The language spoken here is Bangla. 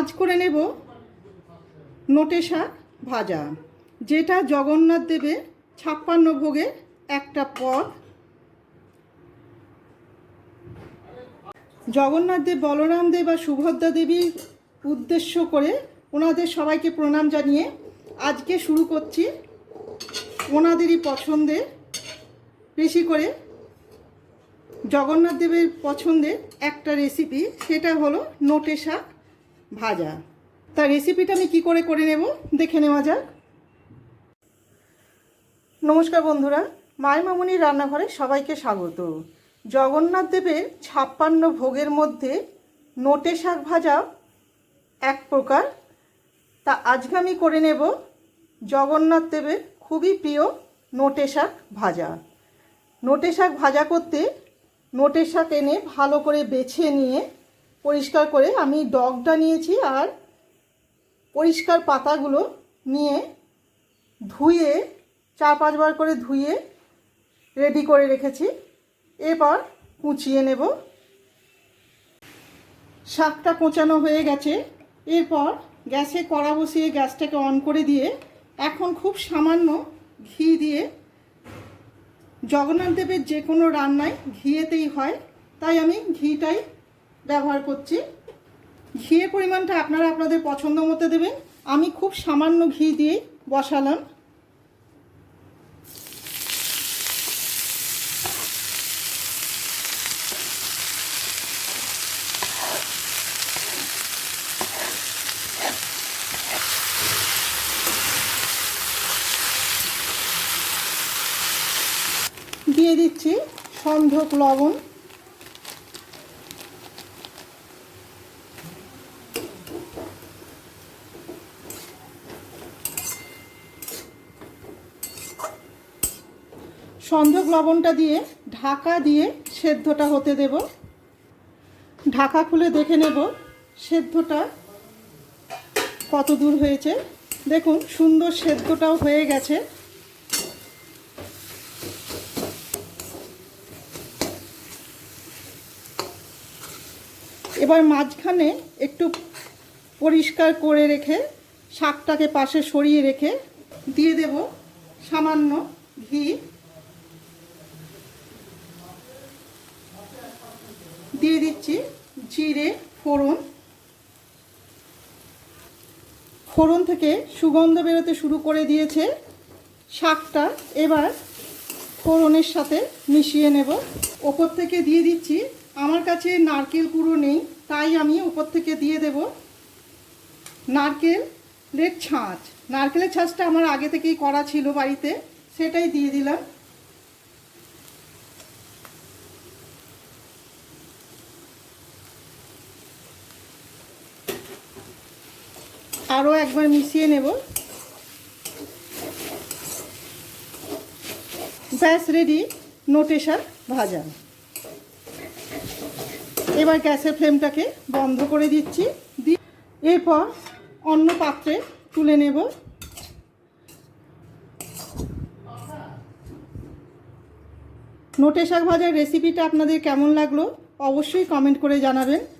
আজ করে নেব নোটে শাক ভাজা, যেটা জগন্নাথ দেবের ছাপ্পান্ন ভোগের একটা পদ। জগন্নাথ দেব, বলরাম দেব আর সুভদ্রা দেবীর উদ্দেশ্য করে ওনাদের সবাইকে প্রণাম জানিয়ে আজকে শুরু করছি ওনাদেরই পছন্দের বেশি করে জগন্নাথ দেবের পছন্দের একটা রেসিপি সেটা হলো নোটে শাক ভাজা। তা রেসিপিটা আমি কি করে করে নেব? দেখে নেওয়া যাক। নমস্কার বন্ধুরা মায় মামুনির রান্নাঘরে সবাইকে স্বাগত। জগন্নাথ দেবের ছাপ্পান্ন ভোগের মধ্যে নোটে শাক ভাজা এক প্রকার। তা আজকে আমি করে নেব জগন্নাথ দেবের খুবই প্রিয় নোটে শাক ভাজা। নোটে শাক ভাজা করতে নোটে শাক এনে ভালো করে বেছে নিয়ে পরিষ্কার করে আমি ডগটা নিয়েছি আর পরিষ্কার পাতাগুলো নিয়ে ধুয়ে, চার পাঁচবার করে ধুয়ে রেডি করে রেখেছি। এবার কুচিয়ে নেব। শাকটা কোঁচানো হয়ে গেছে। এরপর গ্যাসে কড়া বসিয়ে গ্যাসটাকে অন করে দিয়ে এখন খুব সামান্য ঘি দিয়ে জগন্নাথ দেবের যে কোনো রান্নায় ঘিয়েতেই হয়। তাই আমি ঘিটাই ব্যবহার করছি। ঘিয়ের পরিমাণটা আপনারা আপনাদের পছন্দ মতো দেবেন। আমি খুব সামান্য ঘি দিয়েই বসালাম। দিয়ে দিচ্ছি সন্ধক লবণ। সন্ধক লবণটা দিয়ে ঢাকা দিয়ে সেদ্ধটা হতে দেব। ঢাকা খুলে দেখে নেব সেদ্ধটা কত দূর হয়েছে। দেখুন, সুন্দর সেদ্ধটাও হয়ে গেছে। এবার মাঝখানে একটু পরিষ্কার করে রেখে শাকটাকে পাশে সরিয়ে রেখে দিয়ে দেব সামান্য ঘি দিয়ে দিচ্ছি জিরে, ফোড়ন। ফোড়ন থেকে সুগন্ধ বেরোতে শুরু করে দিয়েছে শাকটা। এবার ফোড়নের সাথে মিশিয়ে নেব। ওপর থেকে দিয়ে দিচ্ছি। আমার কাছে নারকেল কুড়ো নেই, তাই আমি ওপর থেকে দিয়ে দেব। নারকেলের ছাঁচ। নারকেলের ছাঁচটা আমার আগে থেকেই করা ছিল বাড়িতে, সেটাই দিয়ে দিলাম। আরও একবার মিশিয়ে নেব। ব্যাস রেডি নোটে শাক ভাজা। এবার গ্যাসের ফ্লেমটাকে বন্ধ করে দিচ্ছি। এরপর অন্য পাত্রে তুলে নেব। নোটে শাক ভাজার রেসিপিটা আপনাদের কেমন লাগল? অবশ্যই কমেন্ট করে জানাবেন।